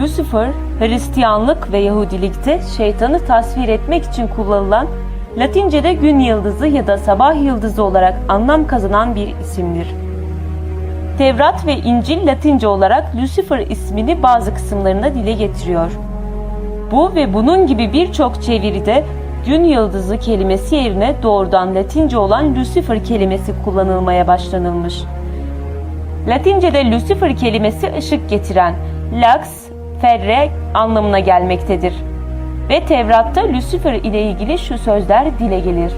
Lucifer, Hristiyanlık ve Yahudilikte şeytanı tasvir etmek için kullanılan Latince'de gün yıldızı ya da sabah yıldızı olarak anlam kazanan bir isimdir. Tevrat ve İncil Latince olarak Lucifer ismini bazı kısımlarında dile getiriyor. Bu ve bunun gibi birçok çeviride gün yıldızı kelimesi yerine doğrudan Latince olan Lucifer kelimesi kullanılmaya başlanılmış. Latince'de Lucifer kelimesi ışık getiren, lux, ferre anlamına gelmektedir. Ve Tevrat'ta Lucifer ile ilgili şu sözler dile gelir.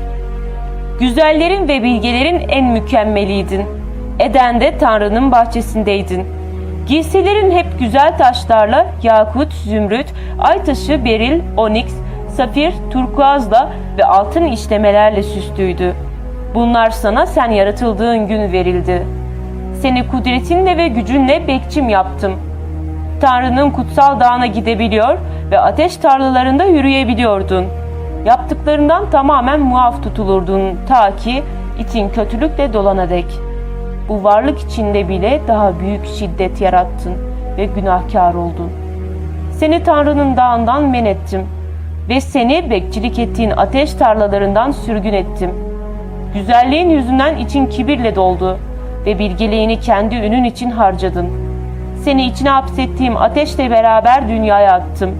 Güzellerin ve bilgelerin en mükemmeliydin. Eden'de Tanrı'nın bahçesindeydin. Giysilerin hep güzel taşlarla yakut, zümrüt, ay taşı, beril, oniks, safir, turkuazla ve altın işlemelerle süslüydü. Bunlar sana sen yaratıldığın gün verildi. Seni kudretinle ve gücünle bekçim yaptım. Tanrı'nın kutsal dağına gidebiliyor ve ateş tarlalarında yürüyebiliyordun. Yaptıklarından tamamen muaf tutulurdun ta ki için kötülükle dolana dek. Bu varlık içinde bile daha büyük şiddet yarattın ve günahkar oldun. Seni Tanrı'nın dağından men ettim ve seni bekçilik ettiğin ateş tarlalarından sürgün ettim. Güzelliğin yüzünden için kibirle doldu ve bilgeliğini kendi ünün için harcadın. Seni içine hapsettiğim ateşle beraber dünyaya attım.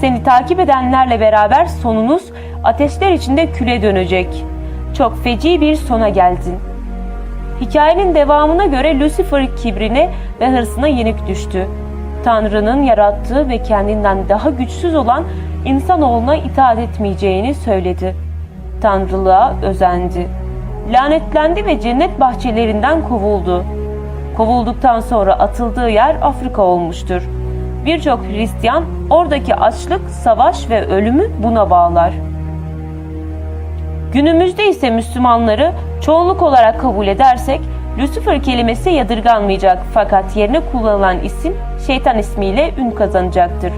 Seni takip edenlerle beraber sonunuz ateşler içinde küle dönecek. Çok feci bir sona geldin. Hikayenin devamına göre Lucifer kibrine ve hırsına yenik düştü. Tanrı'nın yarattığı ve kendinden daha güçsüz olan insanoğluna itaat etmeyeceğini söyledi. Tanrılığa özendi. Lanetlendi ve cennet bahçelerinden kovuldu. Kovulduktan sonra atıldığı yer Afrika olmuştur. Birçok Hristiyan oradaki açlık, savaş ve ölümü buna bağlar. Günümüzde ise Müslümanları çoğunluk olarak kabul edersek Lucifer kelimesi yadırganmayacak fakat yerine kullanılan isim şeytan ismiyle ün kazanacaktır.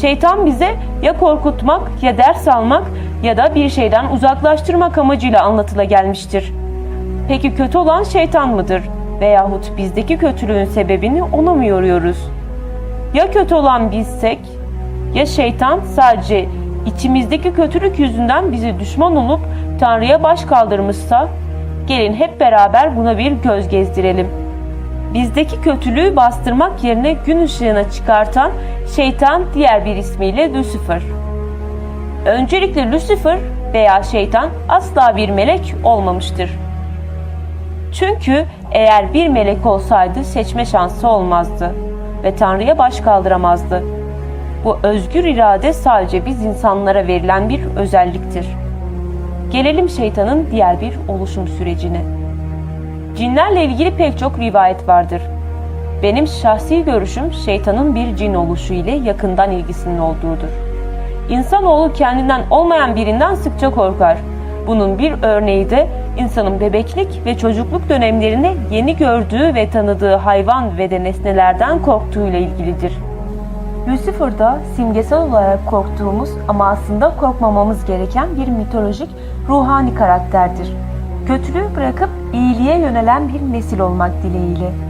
Şeytan bize ya korkutmak ya ders almak ya da bir şeyden uzaklaştırmak amacıyla anlatıla gelmiştir. Peki kötü olan şeytan mıdır? Veyahut bizdeki kötülüğün sebebini ona mı yoruyoruz? Ya kötü olan bizsek ya şeytan sadece içimizdeki kötülük yüzünden bizi düşman olup Tanrı'ya baş kaldırmışsa gelin hep beraber buna bir göz gezdirelim. Bizdeki kötülüğü bastırmak yerine gün ışığına çıkartan şeytan diğer bir ismiyle Lucifer. Öncelikle Lucifer veya şeytan asla bir melek olmamıştır. Çünkü eğer bir melek olsaydı seçme şansı olmazdı ve Tanrı'ya baş kaldıramazdı. Bu özgür irade sadece biz insanlara verilen bir özelliktir. Gelelim şeytanın diğer bir oluşum sürecine. Cinlerle ilgili pek çok rivayet vardır. Benim şahsi görüşüm şeytanın bir cin oluşu ile yakından ilgisinin olduğudur. İnsanoğlu kendinden olmayan birinden sıkça korkar. Bunun bir örneği de insanın bebeklik ve çocukluk dönemlerinde yeni gördüğü ve tanıdığı hayvan ve de nesnelerden korktuğuyla ilgilidir. Lucifer'da simgesel olarak korktuğumuz ama aslında korkmamamız gereken bir mitolojik ruhani karakterdir. Kötülüğü bırakıp iyiliğe yönelen bir nesil olmak dileğiyle.